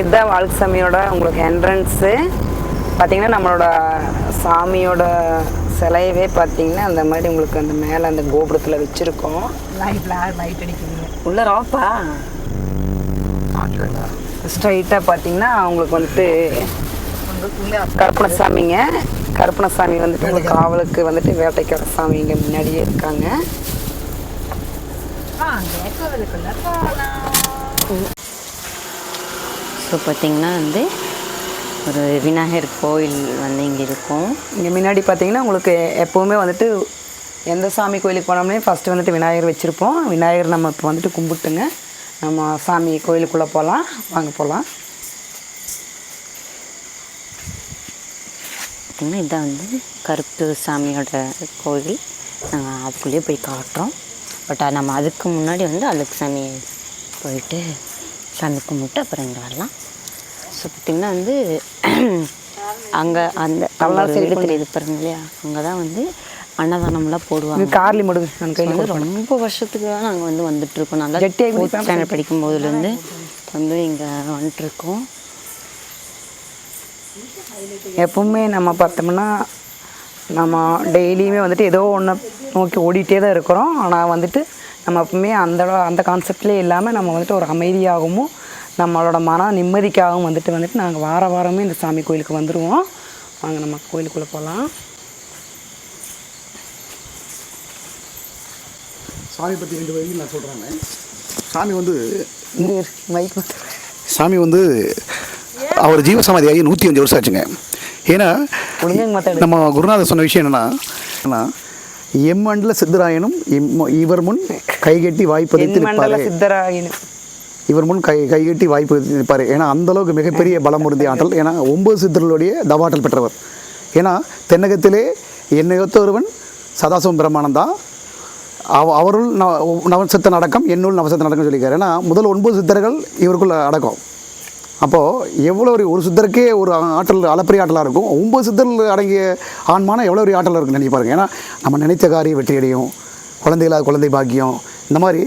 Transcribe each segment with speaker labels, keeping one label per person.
Speaker 1: இதுதான் வாழ்சாமியோட உங்களுக்கு என்ட்ரன்ஸு பார்த்தீங்கன்னா நம்மளோட சாமியோட சிலையவே பார்த்தீங்கன்னா அந்த மாதிரி உங்களுக்கு அந்த மேலே அந்த கோபுரத்தில் வச்சுருக்கோம்.
Speaker 2: லைட்
Speaker 1: உள்ள ராப்பா? ஸ்ட்ரைட்டாக பார்த்தீங்கன்னா உங்களுக்கு வந்துட்டு
Speaker 2: உங்களுக்குள்ள
Speaker 1: கருப்பணசாமிங்க. கருப்பணசாமி வந்துட்டு உங்களுக்கு காவலுக்கு வந்துட்டு வேட்டைக்கார சாமி இங்கே முன்னாடியே இருக்காங்க.
Speaker 3: ஸோ பார்த்திங்கன்னா வந்து ஒரு விநாயகர் கோயில் வந்து இங்கே இருக்கும்.
Speaker 1: இங்கே முன்னாடி பார்த்தீங்கன்னா உங்களுக்கு எப்போவுமே வந்துட்டு எந்த சாமி கோயிலுக்கு போனோம்னே ஃபஸ்ட்டு வந்துட்டு விநாயகர் வச்சுருப்போம். விநாயகர் நம்ம இப்போ வந்துட்டு கும்பிட்டுங்க. நம்ம சாமி கோயிலுக்குள்ளே போகலாம் வாங்க போகலாம்
Speaker 3: பார்த்திங்கன்னா இதான் வந்து கருப்பு சாமியோட கோயில். நாங்கள் அதுக்குள்ளேயே போய் காட்டுறோம். பட் நம்ம அதுக்கு முன்னாடி வந்து அழுக்கு சாமி போயிட்டு சாமி கும்பிட்டு அப்புறம் இங்கே வரலாம். ஸோ பார்த்திங்கன்னா வந்து அங்கே அந்த வீடு தெரியுது பாருங்க இல்லையா? அங்கே தான் வந்து அன்னதானம்லாம் போடுவாங்க.
Speaker 1: கார்லி முடுங்க
Speaker 3: ரொம்ப வருஷத்துக்கு தான் நாங்கள் வந்து வந்துட்டு இருக்கோம் நல்லா ஸ்டாண்டர்ட் படிக்கும் போதுலேருந்து வந்து இங்கே வந்துட்டு இருக்கோம்
Speaker 1: எப்பவுமே நம்ம பார்த்தோம்னா நம்ம டெய்லியுமே வந்துட்டு ஏதோ ஒன்று நோக்கி ஓடிட்டே தான் இருக்கிறோம். ஆனால் வந்துட்டு நம்ம எப்பவுமே அந்த அந்த கான்செப்ட்லேயே இல்லாமல் நம்ம வந்துட்டு ஒரு அமைதியாகவும் நம்மளோட மன நிம்மதிக்காகவும் வந்துட்டு வந்துட்டு நாங்கள் வார வாரமே இந்த சாமி கோயிலுக்கு வந்துடுவோம் வாங்க நம்ம கோயிலுக்குள்ளே போகலாம்
Speaker 4: சாமி பற்றி ரெண்டு வரைக்கும் நான் சொல்கிறேங்க சாமி வந்து சாமி வந்து அவர் ஜீவசமாதி ஆகி நூற்றி அஞ்சு வருஷம் ஆச்சுங்க. ஏன்னா. நம்ம குருநாதர் சொன்ன விஷயம் என்னன்னா என்னன்னா, எம்மண்டல சித்தராயனும் எம்- இவர் முன் கைகட்டி
Speaker 1: மண்டல
Speaker 4: திருப்பாரு
Speaker 1: சித்தராகினு
Speaker 4: இவர் முன் கை கைகட்டி வாய்ப்பு நிற்பார் ஏன்னா அந்த அளவுக்கு மிகப்பெரிய பலம் பொருந்திய ஆற்றல். ஏன்னா ஒன்பது சித்தர்களுடைய தவாற்றல் பெற்றவர். ஏன்னா தென்னகத்திலே என்னையொத்த ஒருவன் சதாசிவம் பிரமாணம் தான் அவ அவருள் நவ நவசத்த நடக்கம் என்னுள் நவசத்த நடக்கம் சொல்லியிருக்காரு. ஏன்னா முதல் ஒன்பது சித்தர்கள் இவருக்குள்ள அடக்கம். அப்போது எவ்வளோ ஒரு ஒரு சித்தருக்கே ஒரு ஆற்றல் அளப்பரிய ஆற்றலாக இருக்கும். ஒம்பது சித்தர்கள் அடங்கிய ஆன்மான எவ்வளோ ஒரு ஆற்றலாக இருக்குன்னு நினைப்பாருங்க ஏன்னா நம்ம நினைத்த காரியம் வெற்றி அடையும் குழந்தை குழந்தை பாக்கியம். இந்த மாதிரி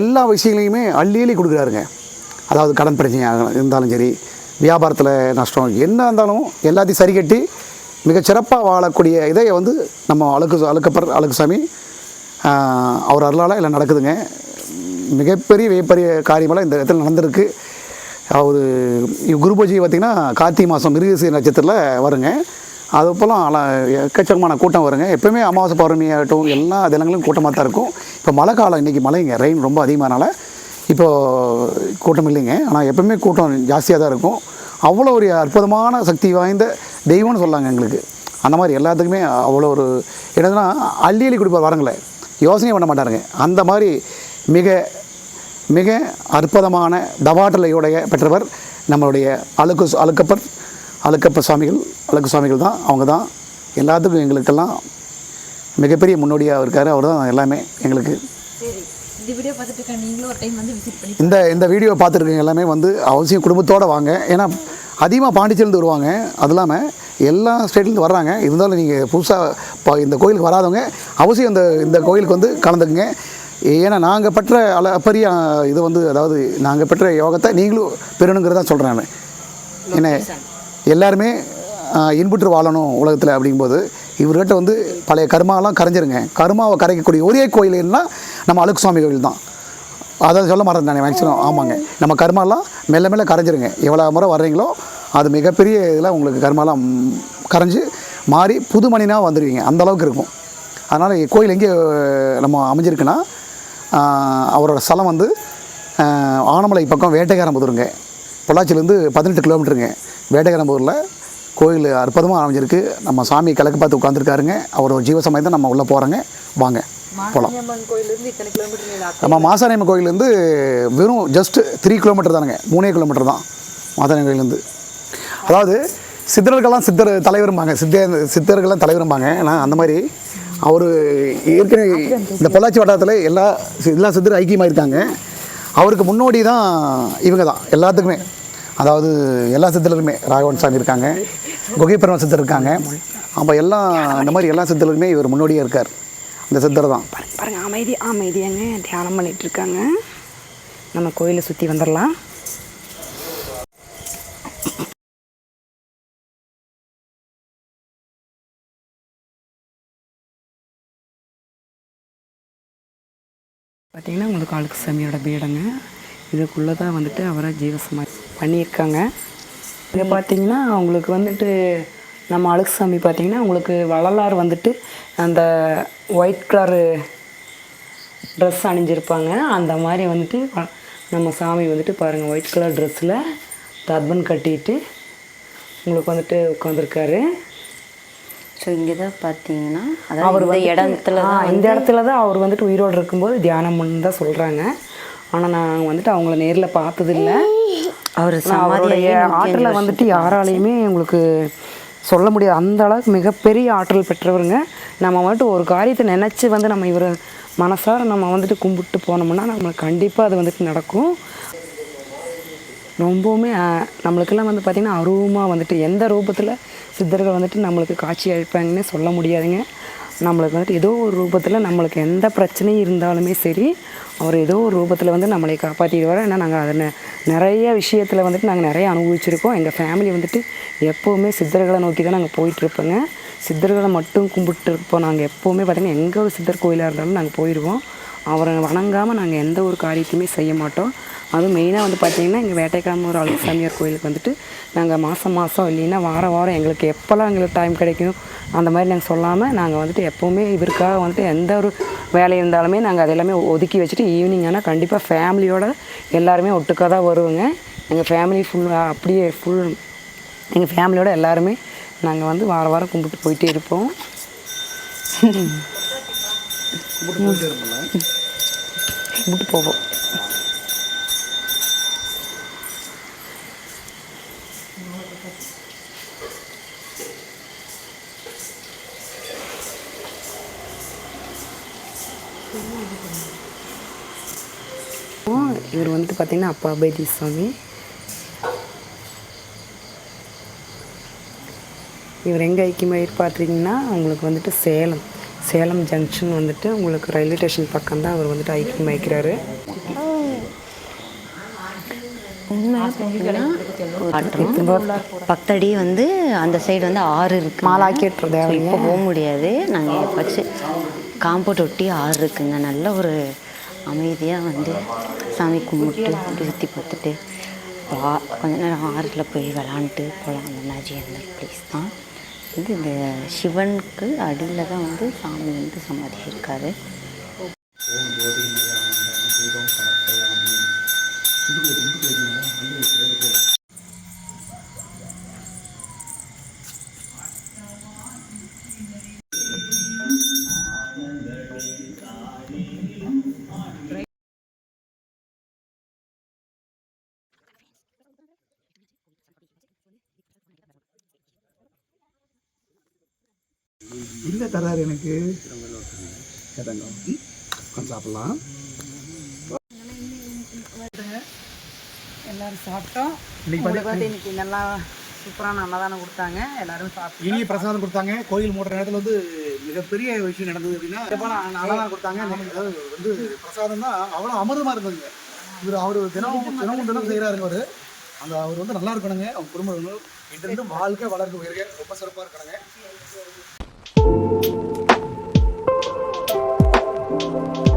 Speaker 4: எல்லா விஷயங்களையுமே அள்ளி அள்ளி கொடுக்குறாருங்க. அதாவது கடன் பிரச்சனையாக இருந்தாலும் சரி வியாபாரத்தில் நஷ்டம் என்ன இருந்தாலும் எல்லாத்தையும் சரி கட்டி மிகச்சிறப்பாக வாழக்கூடிய இதை வந்து நம்ம அழுக்கு அழுக்கப்பர் அழுக்குசாமி அவர் அருளால் எல்லாம் நடக்குதுங்க. மிகப்பெரிய மிகப்பெரிய காரியமெல்லாம் இந்த இடத்துல நடந்திருக்கு. அவர் குரு பூஜை பார்த்திங்கன்னா கார்த்திகை மாதம் மிருகசீர நட்சத்திரத்தில் வருங்க. அது போலாம் அல எக்கச்சக்கமான கூட்டம் வருங்க. எப்போவுமே அமாவாசை பௌர்ணமி ஆகட்டும் எல்லா தினங்களும் கூட்டமாக தான் இருக்கும். இப்போ மழை காலம் இன்றைக்கி மழைங்க ரெயின் ரொம்ப அதிகமானால இப்போது கூட்டம் இல்லைங்க. ஆனால் எப்பவுமே கூட்டம் ஜாஸ்தியாக தான் இருக்கும். அவ்வளோ ஒரு அற்புதமான சக்தி வாய்ந்த தெய்வம்னு சொல்லாங்க எங்களுக்கு. அந்த மாதிரி எல்லாத்துக்குமே அவ்வளோ ஒரு என்னதுன்னா அள்ளி அள்ளி கொடுப்பார் வரங்களே யோசனையே பண்ண மாட்டாருங்க. அந்த மாதிரி மிக மிக அற்புதமான தவாட்டலையுடைய பெற்றவர் நம்மளுடைய அழுக்கு அழுக்கப்பர் அழுக்கப்ப சுவாமிகள் அழுக்கு சுவாமிகள் தான் அவங்க தான். எல்லாத்துக்கும் எங்களுக்கெல்லாம் மிகப்பெரிய முன்னோடியாக இருக்கார். அவர் தான் எல்லாமே எங்களுக்கு.
Speaker 2: இந்த
Speaker 4: இந்த இந்த வீடியோ பார்த்துருக்கீங்க எல்லாமே வந்து அவசியம் குடும்பத்தோடு வாங்க. ஏன்னா அதிகமாக பாண்டிச்சேரிலேருந்து வருவாங்க. அது இல்லாமல் எல்லா ஸ்டேட்லேருந்து வர்றாங்க. இருந்தாலும் நீங்கள் புதுசாக இந்த கோயிலுக்கு வராதவங்க அவசியம் இந்த இந்த கோயிலுக்கு வந்து கலந்துக்குங்க. ஏன்னா நாங்கள் பெற்ற அல பெரிய இது வந்து அதாவது நாங்கள் பெற்ற யோகத்தை நீங்களும் பெறணுங்கிறதா சொல்கிறேன் நான். என்ன எல்லாருமே இன்புற்று வாழணும் உலகத்தில் அப்படிங்கும்போது இவர்கிட்ட வந்து பழைய கருமாலாம் கரைஞ்சிருங்க. கருமாவை கரைக்கக்கூடிய ஒரே கோயில்னா நம்ம அழுக்கு சுவாமி கோயில் தான். அதை சொல்ல மறந்தேன் நான் மேக்ஸிமம் ஆமாங்க. நம்ம கர்மாலாம் மெல்ல மெல்ல கரைஞ்சிருங்க. எவ்வளோ முறை வர்றீங்களோ அது மிகப்பெரிய இதில் உங்களுக்கு கர்மாலாம் கரைஞ்சி மாறி புது மணினா வந்துடுவீங்க அந்த அளவுக்கு இருக்கும். அதனால் கோயில் எங்கே நம்ம அமைஞ்சிருக்குன்னா அவரோட ஸ்தலம் வந்து ஆனமலை பக்கம் வேட்டைக்காரம்புதூருங்க பொள்ளாச்சியிலேருந்து பதினெட்டு கிலோமீட்டருங்க. வேட்டைக்காரம்புதூரில் கோயில் அற்புதமாக அமைஞ்சிருக்கு. நம்ம சாமி கிழக்கு பார்த்து உட்காந்துருக்காருங்க அவரோட ஜீவசமயம் தான் நம்ம உள்ளே போகிறோங்க வாங்க போகலாம் நம்ம மாசாணியம்மன் கோயிலேருந்து வெறும் ஜஸ்ட் த்ரீ கிலோமீட்டர் தானுங்க. மூணே கிலோமீட்டர் தான் மாசாணியம்மன் கோயிலேருந்து. அதாவது சித்தர்கள்லாம் சித்தர் தலைவரும்பாங்க. சித்த சித்தர்கள்லாம் தலைவரும்பாங்க. ஆனால் அந்த மாதிரி அவர் ஏற்கனவே இந்த பொள்ளாச்சி வட்டாரத்தில் எல்லா எல்லா சித்தரும் ஐக்கியமாக இருக்காங்க அவருக்கு முன்னோடி தான் இவங்க தான் எல்லாத்துக்குமே. அதாவது எல்லா சித்தருக்குமே ராகவன் சாமி இருக்காங்க குகைப்பெரும சித்தர் இருக்காங்க. அப்போ எல்லாம் இந்த மாதிரி எல்லா சித்தருக்குமே இவர் முன்னோடியாக இருக்கார். இந்த சித்தர் தான்.
Speaker 1: பாருங்க அமைதி அமைதியாங்க தியானம் பண்ணிகிட்ருக்காங்க நம்ம கோயிலை சுற்றி வந்துடலாம் பார்த்தீங்கன்னா உங்களுக்கு ஆளுக்கு சாமியோட பீடங்க. இதுக்குள்ளே தான் வந்துட்டு அவரை ஜீவசமாதி பண்ணியிருக்காங்க. இங்கே பார்த்தீங்கன்னா அவங்களுக்கு வந்துட்டு நம்ம அழுக்கு சாமி பார்த்தீங்கன்னா உங்களுக்கு வள்ளலார் வந்துட்டு அந்த ஒயிட் கலரு ட்ரெஸ் அணிஞ்சிருப்பாங்க. அந்த மாதிரி வந்துட்டு நம்ம சாமி வந்துட்டு பாருங்கள் ஒயிட் கலர் ட்ரெஸ்ஸில் தர்பன் கட்டிட்டு உங்களுக்கு வந்துட்டு உட்காந்துருக்காரு.
Speaker 3: ஸோ இங்கே தான் பார்த்தீங்கன்னா
Speaker 1: அவர் வந்துட்டு-
Speaker 3: இடத்துல
Speaker 1: இந்த இடத்துல தான் அவர் வந்துட்டு உயிரோடு இருக்கும்போது தியானம் பண்ணு தான் சொல்கிறாங்க ஆனால் நான் வந்துட்டு அவங்கள நேரில் பார்த்ததில்ல.
Speaker 3: அவர்
Speaker 1: அவருடைய ஆற்றலை வந்துட்டு யாராலையுமே உங்களுக்கு சொல்ல முடியாது. அந்த அளவுக்கு மிகப்பெரிய ஆற்றல் பெற்றவருங்க. நம்ம வந்துட்டு ஒரு காரியத்தை நினச்சி வந்து நம்ம இவர் மனசார நம்ம வந்துட்டு கும்பிட்டு போனோம்னா நம்மளுக்கு கண்டிப்பாக அது வந்துட்டு நடக்கும். ரொம்பவுமே நம்மளுக்கெல்லாம் வந்து பார்த்திங்கன்னா அருவமாக வந்துட்டு எந்த ரூபத்தில் சித்தர்கள் வந்துட்டு நம்மளுக்கு காட்சி அளிப்பாங்கன்னு சொல்ல முடியாதுங்க. நம்மளுக்கு வந்துட்டு ஏதோ ஒரு ரூபத்தில் நம்மளுக்கு எந்த பிரச்சனையும் இருந்தாலுமே சரி அவர் ஏதோ ஒரு ரூபத்தில் வந்து நம்மளை காப்பாற்றிடுவார் ஏன்னா நாங்கள் அதை நிறைய விஷயத்தில் வந்துட்டு நாங்கள் நிறைய அனுபவிச்சிருக்கோம். எங்கள் ஃபேமிலி வந்துட்டு எப்போவுமே சித்தர்களை நோக்கி தான் நாங்கள் போயிட்டுருப்போங்க சித்தர்களை மட்டும் கும்பிட்டு இருப்போம். நாங்கள் எப்போவுமே பார்த்திங்கன்னா எங்கே ஒரு சித்தர் கோயிலாக இருந்தாலும் நாங்கள் போயிடுவோம் அவரை வணங்காமல் நாங்கள் எந்த ஒரு காரியத்தையுமே செய்ய மாட்டோம். அதுவும் மெயினாக வந்து பார்த்திங்கன்னா எங்கள் வேட்டைக்காம ஒரு அழகு சாமியார் கோயிலுக்கு வந்துட்டு நாங்கள் மாதம் மாதம் இல்லைன்னா வாரம் வாரம் எங்களுக்கு எப்போல்லாம் எங்களுக்கு டைம் கிடைக்கும் அந்த மாதிரி நாங்கள் சொல்லாமல் நாங்கள் வந்துட்டு எப்போவுமே இவருக்காக வந்துட்டு எந்த ஒரு வேலை இருந்தாலுமே நாங்கள் அது எல்லாமே ஒதுக்கி வச்சுட்டு ஈவினிங் ஆனால் கண்டிப்பாக ஃபேமிலியோட எல்லாருமே ஒட்டுக்காக தான் வருவோங்க. எங்கள் ஃபேமிலி ஃபுல் அப்படியே ஃபுல் எங்கள் ஃபேமிலியோட எல்லாருமே நாங்கள் வந்து வாரம் வாரம் கும்பிட்டு போயிட்டே இருப்போம். கும்பிட்டு போவோம். இவர் வந்துட்டு பார்த்தீங்கன்னா அப்பா அபேதி சுவாமி இவர் எங்கே ஐக்கியமாயிரு பார்த்தீங்கன்னா உங்களுக்கு வந்துட்டு சேலம். சேலம் ஜங்ஷன் வந்துட்டு உங்களுக்கு ரயில்வே ஸ்டேஷன் பக்கம் தான் அவர் வந்துட்டு ஐக்கியமாயிக்கிறாரு
Speaker 3: காட்டுறோம் பக்கத்தடி வந்து அந்த சைடு வந்து ஆறு இருக்கு.
Speaker 1: தேவைங்க
Speaker 3: இப்போ போக முடியாது. நாங்கள் எப்போச்சு காம்பவுண்ட் ஒட்டி ஆறு இருக்குங்க. நல்ல ஒரு அமைதியாக வந்து சாமி கும்பிட்டு அப்படி சுற்றி பார்த்துட்டு வா. கொஞ்ச நேரம் ஆறில் போய் விளாண்டுட்டு போகலாம் அந்த மாதிரி அந்த ப்ளேஸ் தான். இது இந்த சிவனுக்கு அடியில் தான் வந்து சாமி வந்து சமாதி இருக்காரு.
Speaker 4: தராரு எனக்கு. கொஞ்சம் சாப்பிட்லாம்.
Speaker 1: எல்லாரும் சாப்பிட்டோம்.
Speaker 4: இன்னைக்கு
Speaker 1: நல்லா சூப்பரான அன்னதானம் கொடுத்தாங்க. எல்லாரும் சாப்பிட்டு
Speaker 4: இனிய பிரசாதம் கொடுத்தாங்க. கோயில் மூடுற நேரத்தில் வந்து மிகப்பெரிய விஷயம் நடந்தது அப்படின்னா நல்லா கொடுத்தாங்க. வந்து பிரசாதம் தான் அவ்வளோ அமிர்தமாக இருந்ததுங்க. இவர் அவர் தினமும் தினமும் தினம் செய்கிறாருங்க அவர். அந்த அவர் வந்து நல்லா இருக்கணுங்க. அவங்க குடும்பம் இன்றும் வாழ்க்கை வளர்க்க உயர்க. ரொம்ப சிறப்பாக இருக்கணுங்க. thank you